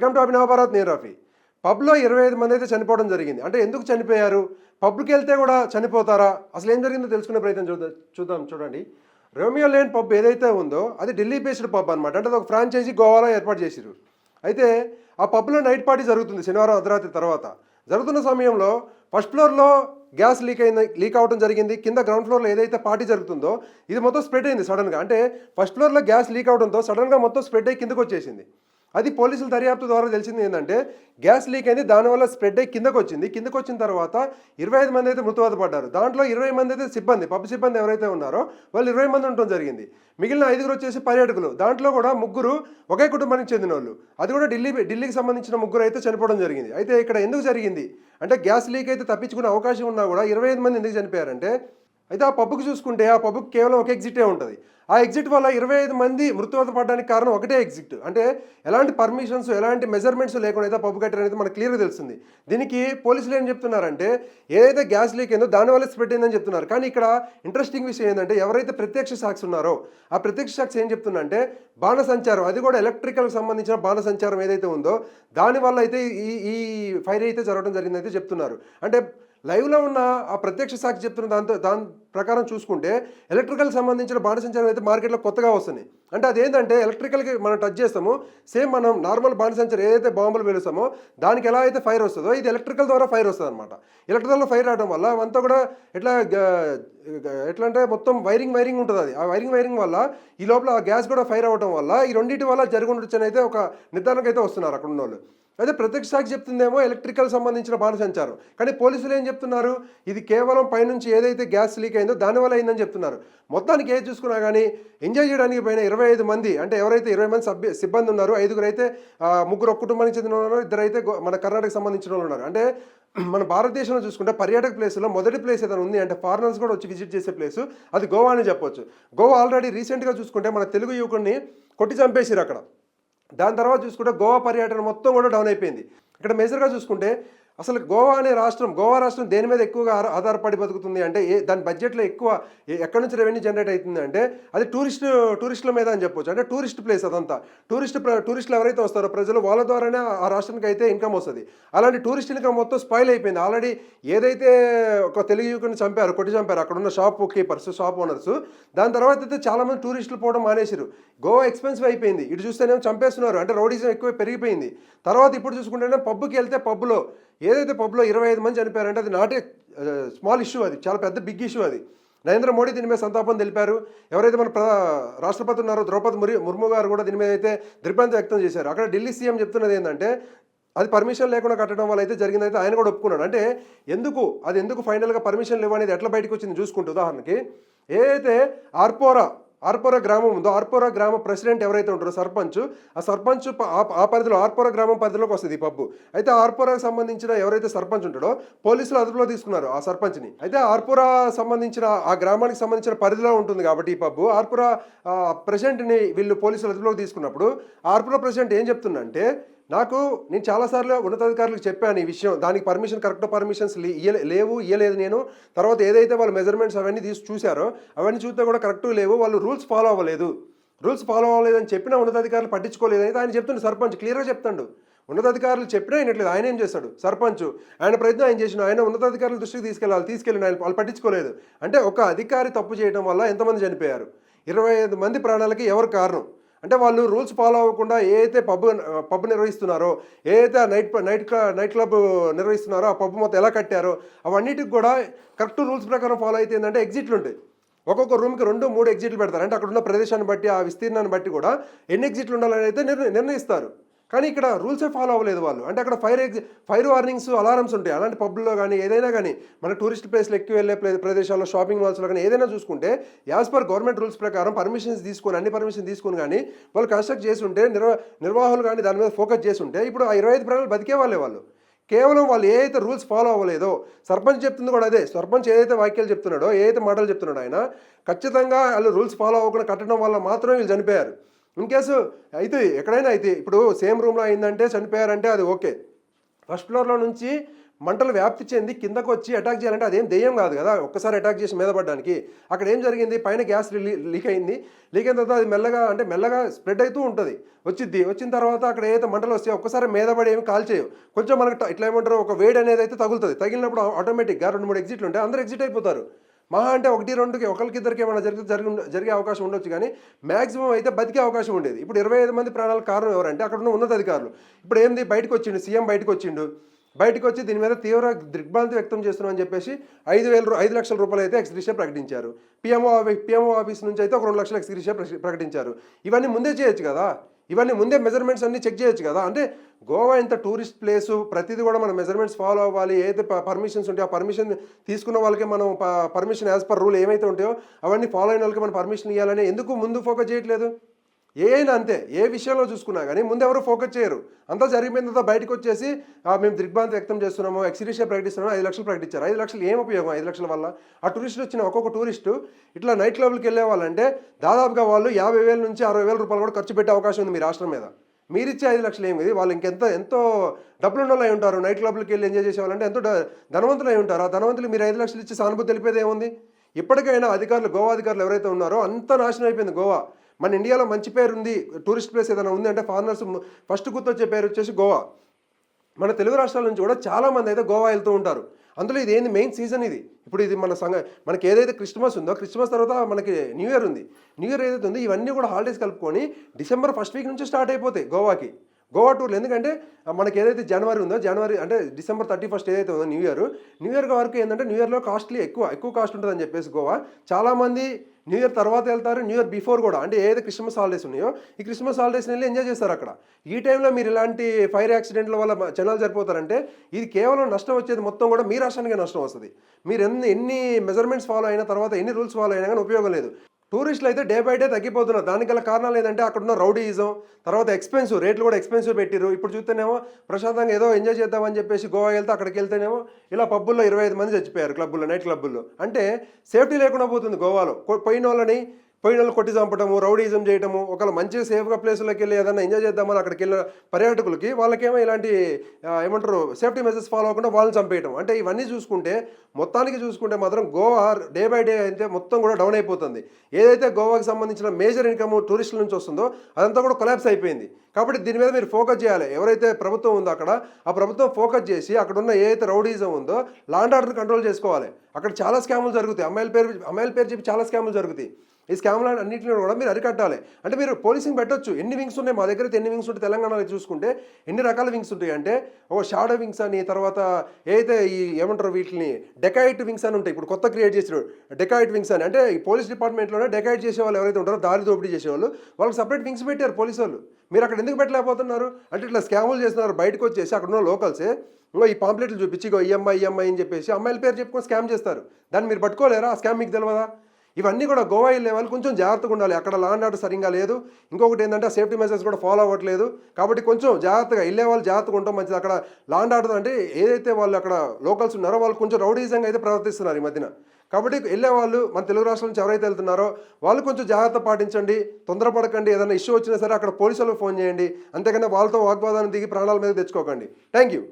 Welcome to అభినవ భారత్ నేను రఫీ. పబ్లో ఇరవై ఐదు మంది అయితే చనిపోవడం జరిగింది. అంటే ఎందుకు చనిపోయారు? పబ్కి వెళ్తే కూడా చనిపోతారా? అసలు ఏం జరిగిందో తెలుసుకునే ప్రయత్నం చూద్దాం చూద్దాం చూడండి. రోమియో లేన్ పబ్ ఏదైతే ఉందో అది ఢిల్లీ బేస్డ్ పబ్ అనమాట అంటే అది ఒక ఫ్రాంచైజీ గోవాలో ఏర్పాటు చేసిరు అయితే ఆ పబ్లో నైట్ పార్టీ జరుగుతుంది శనివారం అర్ధరాత్రి తర్వాత. జరుగుతున్న సమయంలో ఫస్ట్ ఫ్లోర్లో గ్యాస్ లీక్ అయింది లీక్ అవడం జరిగింది. కింద గ్రౌండ్ ఫ్లోర్లో ఏదైతే పార్టీ జరుగుతుందో ఇది మొత్తం స్ప్రెడ్ అయింది సడన్గా. అంటే ఫస్ట్ ఫ్లోర్లో గ్యాస్ లీక్ అవడంతో సడన్గా మొత్తం స్ప్రెడ్ అయ్యి కిందకు వచ్చేసింది. అది పోలీసుల దర్యాప్తు ద్వారా తెలిసింది ఏంటంటే గ్యాస్ లీక్ అయింది దానివల్ల స్ప్రెడ్ అయ్యి కిందకు వచ్చింది కిందకు వచ్చిన తర్వాత ఇరవై ఐదు మంది అయితే మృతువాత పడ్డారు దాంట్లో ఇరవై మంది అయితే సిబ్బంది పబ్ సిబ్బంది ఎవరైతే ఉన్నారో వాళ్ళు ఇరవై మంది ఉండటం జరిగింది. మిగిలిన ఐదుగురు వచ్చేసి పర్యాటకులు. దాంట్లో కూడా ముగ్గురు ఒకే కుటుంబానికి చెందిన వాళ్ళు అది కూడా ఢిల్లీ ఢిల్లీకి సంబంధించిన ముగ్గురు అయితే చనిపోవడం జరిగింది. అయితే ఇక్కడ ఎందుకు జరిగింది? అంటే గ్యాస్ లీక్ అయితే తప్పించుకునే అవకాశం ఉన్నా కూడా ఇరవై ఐదు మంది ఎందుకు చనిపోయారంటే అయితే ఆ పబ్కి చూసుకుంటే ఆ పబ్కి కేవలం ఒక ఎగ్జిటే ఉంటుంది. ఆ ఎగ్జిట్ వల్ల ఇరవై ఐదు మంది మృత్యువాత పడడానికి కారణం ఒకటే ఎగ్జిట్. అంటే ఎలాంటి పర్మిషన్స్ ఎలాంటి మెజర్మెంట్స్ లేకుండా అయితే పబ్ కట్టారు అనేది మనకు క్లియర్గా తెలుస్తుంది. దీనికి పోలీసులు ఏం చెప్తున్నారంటే ఏదైతే గ్యాస్ లీక్ అయిందో దానివల్ల స్ప్రెడ్ అయిందని చెప్తున్నారు. కానీ ఇక్కడ ఇంట్రెస్టింగ్ విషయం ఏంటంటే ఎవరైతే ప్రత్యక్ష సాక్షి ఉన్నారో ఆ ప్రత్యక్ష సాక్షి ఏం చెప్తుందంటే బాణ సంచారం అది కూడా ఎలక్ట్రికల్కి సంబంధించిన బాణ సంచారం ఏదైతే ఉందో దానివల్ల అయితే ఈ ఈ ఫైర్ అయితే జరగడం జరిగిందైతే చెప్తున్నారు. అంటే లైవ్లో ఉన్న ఆ ప్రత్యక్ష సాక్షి చెప్తున్న దాంతో దాని ప్రకారం చూసుకుంటే ఎలక్ట్రికల్ సంబంధించిన బాణసంచారం అయితే మార్కెట్లో కొత్తగా వస్తుంది. అంటే అదేంటంటే ఎలక్ట్రికల్కి మనం టచ్ చేస్తామో సేమ్ మనం నార్మల్ బాణసంచారం ఏదైతే బాంబులు వెలుస్తామో దానికి ఎలా అయితే ఫైర్ వస్తుందో ఇది ఎలక్ట్రికల్ ద్వారా ఫైర్ వస్తుంది అనమాట ఎలక్ట్రికల్లో ఫైర్ రావడం వల్ల అంతా కూడా ఎట్లా ఎట్లా అంటే మొత్తం వైరింగ్ వైరింగ్ ఉంటుంది అది. ఆ వైరింగ్ వైరింగ్ వల్ల ఈ లోపల ఆ గ్యాస్ కూడా ఫైర్ అవ్వడం వల్ల ఈ రెండింటి వల్ల జరిగి అయితే ఒక నిర్ధారణకు అయితే వస్తున్నారు అక్కడ ఉన్న వాళ్ళు అయితే ప్రత్యక్ష సాక్షి చెప్తుందేమో ఎలక్ట్రికల్ సంబంధించిన బాణసంచారం. కానీ పోలీసులు ఏం చెప్తున్నారు? ఇది కేవలం పైనుంచి ఏదైతే గ్యాస్ లీక్ అయిందో దానివల్ల అయిందని చెప్తున్నారు. మొత్తానికి ఏది చూసుకున్నా కానీ ఎంజాయ్ చేయడానికి పైన ఇరవై ఐదు మంది అంటే ఎవరైతే ఇరవై మంది సభ్య సిబ్బంది ఉన్నారో ఐదుగురు అయితే ముగ్గురు ఒక కుటుంబానికి చెందిన వాళ్ళు ఉన్నారు, ఇద్దరు అయితే మన కర్ణాటక సంబంధించిన వాళ్ళు ఉన్నారు. అంటే మన భారతదేశంలో చూసుకుంటే పర్యాటక ప్లేస్లో మొదటి ప్లేస్ ఏదైనా ఉంది అంటే ఫారినర్స్ కూడా వచ్చి విజిట్ చేసే ప్లేసు అది గోవా అని చెప్పొచ్చు. గోవా ఆల్రెడీ రీసెంట్గా చూసుకుంటే మన తెలుగు యువకుడిని కొట్టి చంపేసిరు అక్కడ. దాని తర్వాత చూసుకుంటే గోవా పర్యటన మొత్తం కూడా డౌన్ అయిపోయింది. ఇక్కడ మేజర్గా చూసుకుంటే అసలు గోవా అనే రాష్ట్రం గోవా రాష్ట్రం దేని మీద ఎక్కువగా ఆధార- ఆధారపడి బతుకుతుంది అంటే ఏ దాని బడ్జెట్లో ఎక్కువ ఎక్కడి నుంచి రెవెన్యూ జనరేట్ అవుతుంది అంటే అది టూరిస్ట్ టూరిస్టుల మీద అని చెప్పొచ్చు. అంటే టూరిస్ట్ ప్లేస్ అదంతా. టూరిస్ట్ టూరిస్టులు ఎవరైతే వస్తారో ప్రజలు వాళ్ళ ద్వారానే ఆ రాష్ట్రానికి అయితే ఇన్కమ్ వస్తుంది. అలాంటి టూరిస్ట్ ఇన్కమ్ మొత్తం స్పాయిల్ అయిపోయింది. ఆల్రెడీ ఏదైతే ఒక తెలుగు యువకుని చంపారు కొట్టి చంపారు అక్కడ ఉన్న షాప్ కీపర్స్ షాప్ ఓనర్స్ దాని తర్వాత అయితే చాలా మంది టూరిస్టులు పోవడం మానేసారు గోవా ఎక్స్పెన్సివ్ అయిపోయింది. ఇటు చూస్తేనేమో చంపేస్తున్నారు. అంటే రౌడీజం ఎక్కువ పెరిగిపోయింది. తర్వాత ఇప్పుడు చూసుకుంటేనే పబ్కి వెళ్తే పబ్లో ఏదైతే పబ్లో ఇరవై ఐదు మంది చనిపోయారంటే అది నాటే స్మాల్ ఇష్యూ అది. చాలా పెద్ద బిగ్ ఇష్యూ అది. నరేంద్ర మోడీ దీని మీద సంతాపం తెలిపారు. ఎవరైతే మన ప్ర రాష్ట్రపతి ఉన్నారో ద్రౌపది మురి ముర్ము గారు కూడా దీని మీద అయితే దిగ్భ్రాంతి వ్యక్తం చేశారు. అక్కడ ఢిల్లీ సీఎం చెప్తున్నది ఏంటంటే అది పర్మిషన్ లేకుండా కట్టడం వల్ల అయితే జరిగిందైతే ఆయన కూడా ఒప్పుకున్నాడు. అంటే ఎందుకు అది ఎందుకు ఫైనల్గా పర్మిషన్ లేవు అనేది ఎట్లా బయటకు వచ్చింది చూసుకుంటే ఉదాహరణకి ఏదైతే ఆర్పోరా ఆర్పోరా గ్రామం ఉందో ఆర్పోరా గ్రామ ప్రెసిడెంట్ ఎవరైతే ఉంటారో సర్పంచ్ ఆ సర్పంచ్ ఆ- పరిధిలో ఆర్పోరా గ్రామం పరిధిలోకి వస్తుంది ఈ పబ్బు. అయితే ఆర్పోరాకు సంబంధించిన ఎవరైతే సర్పంచ్ ఉంటాడో పోలీసులు అదుపులో తీసుకున్నారు ఆ సర్పంచ్ని. అయితే ఆర్పుర సంబంధించిన ఆ గ్రామానికి సంబంధించిన పరిధిలో ఉంటుంది కాబట్టి ఈ పబ్బు. ఆర్పురా ప్రెసిడెంట్ని వీళ్ళు పోలీసులు అదుపులోకి తీసుకున్నప్పుడు ఆర్పురా ప్రెసిడెంట్ ఏం చెప్తుందంటే నాకు నేను చాలాసార్లు ఉన్నతాధికారులకు చెప్పాను ఈ విషయం. దానికి పర్మిషన్ కరెక్ట్ పర్మిషన్స్ లేవు ఇయ్యలేదు నేను. తర్వాత ఏదైతే వాళ్ళు మెజర్మెంట్స్ అవన్నీ తీసి చూశారో అవన్నీ చూస్తే కూడా కరెక్ట్ లేవు. వాళ్ళు రూల్స్ ఫాలో అవ్వలేదు. రూల్స్ ఫాలో అవ్వలేదని చెప్పినా ఉన్నతాధికారులు పట్టించుకోలేదు అయితే ఆయన చెప్తుండే సర్పంచ్. క్లియర్గా చెప్తాడు. ఉన్నతాధికారులు చెప్పినా వినట్లేదు. ఆయన ఏం చేస్తాడు? సర్పంచ్. ఆయన ప్రయత్నం ఆయన చేసిన ఆయన ఉన్నతాధికారుల దృష్టికి తీసుకెళ్ళాలి తీసుకెళ్ళిన ఆయన వాళ్ళు పట్టించుకోలేదు. అంటే ఒక అధికారి తప్పు చేయడం వల్ల ఎంతమంది చనిపోయారు? ఇరవై ఐదు మంది ప్రాణాలకి ఎవరు కారణం? అంటే వాళ్ళు రూల్స్ ఫాలో అవ్వకుండా ఏ అయితే పబ్ పబ్ నిర్వహిస్తున్నారో ఏ అయితే నైట్ నైట్ నైట్ క్లబ్ నిర్వహిస్తున్నారో ఆ పబ్ మొత్తం ఎలా కట్టారో అవన్నిటికి కూడా కరెక్ట్ రూల్స్ ప్రకారం ఫాలో అయితే ఏంటంటే ఎగ్జిట్లు ఉంటాయి. ఒక్కొక్క రూమ్కి రెండు మూడు ఎగ్జిట్లు పెడతారు. అంటే అక్కడ ఉన్న ప్రదేశాన్ని బట్టి ఆ విస్తీర్ణాన్ని బట్టి కూడా ఎన్ని ఎగ్జిట్లు ఉండాలని అయితే నిర్ణ- నిర్ణయిస్తారు. కానీ ఇక్కడ రూల్సే ఫాలో అవ్వలేదు వాళ్ళు. అంటే అక్కడ ఫైర్ ఎగ్జి ఫైర్ వార్నింగ్స్ అలారమ్స్ ఉంటాయి. అలాంటి పబ్లో కానీ ఏదైనా కానీ మన టూరిస్ట్ ప్లేస్లో ఎక్కువ వెళ్ళే ప్లే ప్రదేశాల్లో షాపింగ్ మాల్స్లో కానీ ఏదైనా చూసుకుంటే యాజ్ పర్ గవర్నమెంట్ రూల్స్ ప్రకారం పర్మిషన్స్ తీసుకొని అన్ని పర్మిషన్ తీసుకొని కానీ వాళ్ళు కన్స్ట్రక్ట్ చేసి ఉంటే నిర్వ నిర్వాహకులు కానీ దాని మీద ఫోకస్ చేసి ఉంటే ఇప్పుడు ఆ ఇరవై ఐదు ప్రాణాలు బతికే వాళ్ళే వాళ్ళు. కేవలం వాళ్ళు ఏదైతే రూల్స్ ఫాలో అవ్వలేదో సర్పంచ్ చెప్తుంది కూడా అదే సర్పంచ్ ఏదైతే వాక్యాలు చెప్తున్నాడో ఏదైతే మాటలు చెప్తున్నాడో ఆయన ఖచ్చితంగా వాళ్ళు రూల్స్ ఫాలో అవ్వకుండా కట్టడం వల్ల మాత్రమే వీళ్ళు చనిపోయారు. ఇన్ కేసు అయితే ఎక్కడైనా అయితే ఇప్పుడు సేమ్ రూమ్లో అయిందంటే చనిపోయారంటే అది ఓకే ఫస్ట్ ఫ్లోర్లో నుంచి మంటలు వ్యాప్తి చెంది కిందకు వచ్చి అటాక్ చేయాలంటే అదేం దెయ్యం కాదు కదా ఒక్కసారి అటాక్ చేసి మీద పడడానికి. అక్కడ ఏం జరిగింది? పైన గ్యాస్ లీక్ అయింది. లీక్ అయిన తర్వాత అది మెల్లగా అంటే మెల్లగా స్ప్రెడ్ అవుతూ ఉంటుంది. వచ్చింది వచ్చిన తర్వాత అక్కడ ఏదైతే మంటలు వస్తాయో ఒక్కసారి మీద పడి ఏమి కాల్చేయవు కొంచెం మనకు ఇట్లా ఏమంటారు ఒక వేడి అనేది అయితే తగులుతుంది. తగిలినప్పుడు ఆటోమేటిక్గా రెండు మూడు ఎగ్జిట్లు ఉంటాయి. అందరూ ఎగ్జిట్ అయిపోతారు. మహా అంటే ఒకటి రెండుకి ఒకరికి ఇద్దరికి ఏమైనా జరిగి జరిగి జరిగే అవకాశం ఉండొచ్చు కానీ మ్యాక్సిమం అయితే బతికే అవకాశం ఉండేది. ఇప్పుడు ఇరవై ఐదు మంది ప్రాణాల కారణం ఎవరంటే అక్కడ ఉన్న ఉన్నతాధికారులు. ఇప్పుడు ఏంది? బయటకు వచ్చిండు సీఎం బయటకు వచ్చిండు. బయటకు వచ్చి దీని మీద తీవ్ర దిగ్భ్రాంతి వ్యక్తం చేస్తున్నాం అని చెప్పేసి ఐదు వేల ఐదు లక్షల రూపాయలు అయితే ఎక్స్గ్రిషియా ప్రకటించారు. పిఎంఓ పిఎంఓ ఆఫీస్ నుంచి అయితే ఒక రెండు లక్షల ఎక్స్గ్రిషియా ప్రకటించారు. ఇవన్నీ ముందే చేయొచ్చు కదా? ఇవన్నీ ముందే మెజర్మెంట్స్ అన్ని చెక్ చేయొచ్చు కదా. అంటే గోవా ఇంత టూరిస్ట్ ప్లేసు ప్రతిదీ కూడా మన మెజర్మెంట్స్ ఫాలో అవ్వాలి. ఏదైతే పర్మిషన్స్ ఉంటాయో ఆ పర్మిషన్ తీసుకున్న వాళ్ళకి మనం పర్మిషన్ యాజ్ పర్ రూల్ ఏమైతే ఉంటాయో అవన్నీ ఫాలో అయిన వాళ్ళకి మనం పర్మిషన్ ఇవ్వాలని ఎందుకు ముందు ఫోకస్ చేయట్లేదు? ఏ అయినా అంతే ఏ విషయంలో చూసుకున్నా కానీ ముందు ఫోకస్ చేయరు. అంతా జరిగిపోయిన తర్వాత బయటకు వచ్చేసి మేము దిగ్భ్రాంతి వ్యక్తం చేస్తున్నాము ఎక్సిబిషన్ ప్రకటిస్తున్నాము ఐదు లక్షలు ప్రకటించారు. ఐదు లక్షలు ఏం ఉపయోగం? ఐదు లక్షల వల్ల ఆ టూరిస్ట్ వచ్చిన ఒక్కొక్క టూరిస్టు ఇట్లా నైట్ క్లబ్కి వెళ్ళే వాళ్ళంటే దాదాపుగా వాళ్ళు యాభై వేల నుంచి అరవై వేల రూపాయలు కూడా ఖర్చు పెట్టే అవకాశం ఉంది మీ రాష్ట్రం మీద. మీరిచ్చే ఐదు లక్షలు ఏమి ఇది వాళ్ళు ఇంకెంత ఎంతో డబ్బులు ఉన్న అయి ఉంటారు. నైట్ క్లబ్లకి వెళ్ళి ఎంజాయ్ చేసేవాళ్ళంటే ఎంతో డ- ధనవంతులు అయి ఉంటారు. ఆ ధనవంతులు మీరు ఐదు లక్షలు ఇచ్చి సానుభూతి తెలిపేది ఏముంది? ఇప్పటికైనా అధికారులు గోవా అధికారులు ఎవరైతే ఉన్నారో అంత నాశనం అయిపోయింది గోవా. మన ఇండియాలో మంచి పేరు ఉంది టూరిస్ట్ ప్లేస్ ఏదైనా ఉంది అంటే ఫారినర్స్ ఫస్ట్ గుర్తొచ్చే పేరు వచ్చేసి గోవా. మన తెలుగు రాష్ట్రాల నుంచి కూడా చాలామంది అయితే గోవా వెళ్తూ ఉంటారు. అందులో ఇది ఏంది మెయిన్ సీజన్ ఇది. ఇప్పుడు ఇది మన సంగ మనకి ఏదైతే క్రిస్మస్ ఉందో క్రిస్మస్ తర్వాత మనకి న్యూ ఇయర్ ఉంది. న్యూ ఇయర్ ఏదైతే ఉందో ఇవన్నీ కూడా హాలిడేస్ కలుపుకొని డిసెంబర్ ఫస్ట్ వీక్ నుంచి స్టార్ట్ అయిపోతాయి గోవాకి. గోవా టూర్లు ఎందుకంటే మనకి ఏదైతే జనవరి ఉందో జనవరి అంటే డిసెంబర్ థర్టీ ఫస్ట్ ఏదైతే ఉందో న్యూ ఇయర్ న్యూ ఇయర్ వరకు ఏంటంటే న్యూ ఇయర్లో కాస్ట్లీ ఎక్కువ ఎక్కువ కాస్ట్ ఉంటుందని చెప్పేసి గోవా. చాలామంది న్యూ ఇయర్ తర్వాత వెళ్తారు న్యూ ఇయర్ బిఫోర్ కూడా. అంటే ఏదైతే క్రిస్మస్ హాలిడేస్ ఉన్నాయో ఈ క్రిస్మస్ హాలిడేస్ వెళ్ళి ఎంజాయ్ చేస్తారు అక్కడ. ఈ టైంలో మీరు ఇలాంటి ఫైర్ యాక్సిడెంట్ల వల్ల జనాలు సరిపోతారంటే ఇది కేవలం నష్టం వచ్చేది మొత్తం కూడా మీ రాష్ట్రానికే నష్టం వస్తుంది. మీరు ఎన్ని ఎన్ని మెజర్మెంట్స్ ఫాలో అయిన తర్వాత ఎన్ని రూల్స్ ఫాలో అయినా కానీ ఉపయోగం లేదు. టూరిస్టులు అయితే డే బై డే తగ్గిపోతున్నారు. దానికి గల కారణాలు ఏంటంటే అక్కడ ఉన్న రౌడీయిజం తర్వాత ఎక్స్పెన్సివ్ రేట్లు కూడా ఎక్స్పెన్సివ్ పెట్టిరు ఇప్పుడు చూస్తేనేమో ప్రశాంతంగా ఏదో ఎంజాయ్ చేద్దామని చెప్పేసి గోవా వెళ్తే అక్కడికి వెళ్తేనేమో ఇలా పబ్బుల్లో ఇరవై ఐదు మంది చచ్చిపోయారు క్లబ్బుల్లో నైట్ క్లబ్బుల్లో. అంటే సేఫ్టీ లేకుండా పోతుంది గోవాలో. పోయిన వాళ్ళని పోయిన వాళ్ళు కొట్టి చంపటము రౌడీజం చేయటము ఒకవేళ మంచిగా సేఫ్గా ప్లేసులకు వెళ్ళి ఏదైనా ఎంజాయ్ చేద్దామని అక్కడికి వెళ్ళిన పర్యాటకులకి వాళ్ళకేమో ఇలాంటి ఏమంటారు సేఫ్టీ మెజర్స్ ఫాలో అవ్వకుండా వాళ్ళని చంపేయటం. అంటే ఇవన్నీ చూసుకుంటే మొత్తానికి చూసుకుంటే మాత్రం గోవా డే బై డే అయితే మొత్తం కూడా డౌన్ అయిపోతుంది. ఏదైతే గోవాకి సంబంధించిన మేజర్ ఇన్కమ్ టూరిస్టుల నుంచి వస్తుందో అదంతా కూడా కొలాప్స్ అయిపోయింది. కాబట్టి దీని మీద మీరు ఫోకస్ చేయాలి. ఎవరైతే ప్రభుత్వం ఉందో అక్కడ ఆ ప్రభుత్వం ఫోకస్ చేసి అక్కడ ఉన్న ఏదైతే రౌడీజం ఉందో లాండ్ ఆర్డర్ కంట్రోల్ చేసుకోవాలి. అక్కడ చాలా స్కాములు జరుగుతాయి. అమ్మాయిల పేరు అమ్మాయిల పేరు చెప్పి చాలా స్కాములు జరుగుతాయి. ఈ స్కామ్లు అన్నింటిని కూడా మీరు అరికట్టాలి. అంటే మీరు పోలీసింగ్ పెట్టొచ్చు. ఎన్ని వింగ్స్ ఉన్నాయి? మా దగ్గర అయితే ఎన్ని వింగ్స్ ఉంటాయి తెలంగాణలో చూసుకుంటే ఎన్ని రకాల వింగ్స్ ఉంటాయి అంటే ఓ షాడో వింగ్స్ అని తర్వాత ఏదైతే ఈ ఏమంటారు వీటిని డెకాయిట్ వింగ్స్ అని ఉంటాయి. ఇప్పుడు కొత్త క్రియేట్ చేసారు డెకాయిట్ వింగ్స్ అని. అంటే ఈ పోలీస్ డిపార్ట్మెంట్లోనే డెకాయిట్ చేసే వాళ్ళు ఎవరైతే ఉంటారో దారి దోపిడీ చేసేవాళ్ళు వాళ్ళకి సపరేట్ వింగ్స్ పెట్టారు పోలీసు వాళ్ళు మీరు అక్కడ ఎందుకు పెట్టలేకపోతున్నారు? అంటే ఇట్లా స్కాములు చేస్తున్నారు. బయటకు వచ్చేసి అక్కడ ఉన్న లోకల్సే. ఇంకో ఈ పాంప్లెట్లు చూపించి ఇగో ఈఎంఐ ఈఎంఐ అని చెప్పేసి అమ్మాయిల పేరు చెప్పుకొని స్కామ్ చేస్తారు. దాన్ని మీరు పట్టుకోలేరా? ఆ స్కామ్ మీకు తెలియదా ఇవన్నీ కూడా గోవా వెళ్ళే వాళ్ళు కొంచెం జాగ్రత్తగా ఉండాలి. అక్కడ లాండ్ ఆర్డర్ సరిగ్గా లేదు. ఇంకొకటి ఏంటంటే సేఫ్టీ మెజర్స్ కూడా ఫాలో అవ్వట్లేదు. కాబట్టి కొంచెం జాగ్రత్తగా వెళ్ళే వాళ్ళు జాగ్రత్తగా ఉంటాం మంచిది. అక్కడ లాండ్ ఆర్డర్ అంటే ఏదైతే వాళ్ళు అక్కడ లోకల్స్ ఉన్నారో వాళ్ళు కొంచెం రౌడీజంగా అయితే ప్రవర్తిస్తున్నారు ఈ మధ్యన. కాబట్టి వెళ్ళే వాళ్ళు మన తెలుగు రాష్ట్రాల నుంచి ఎవరైతే వెళ్తున్నారో వాళ్ళు కొంచెం జాగ్రత్త పాటించండి. తొందరపడకండి. ఏదైనా ఇష్యూ వచ్చినా సరే అక్కడ పోలీసులకు ఫోన్ చేయండి. అంతేగాని వాళ్ళతో వాగ్వాదాన్ని దిగి ప్రాణాల మీద తెచ్చుకోకండి. Thank you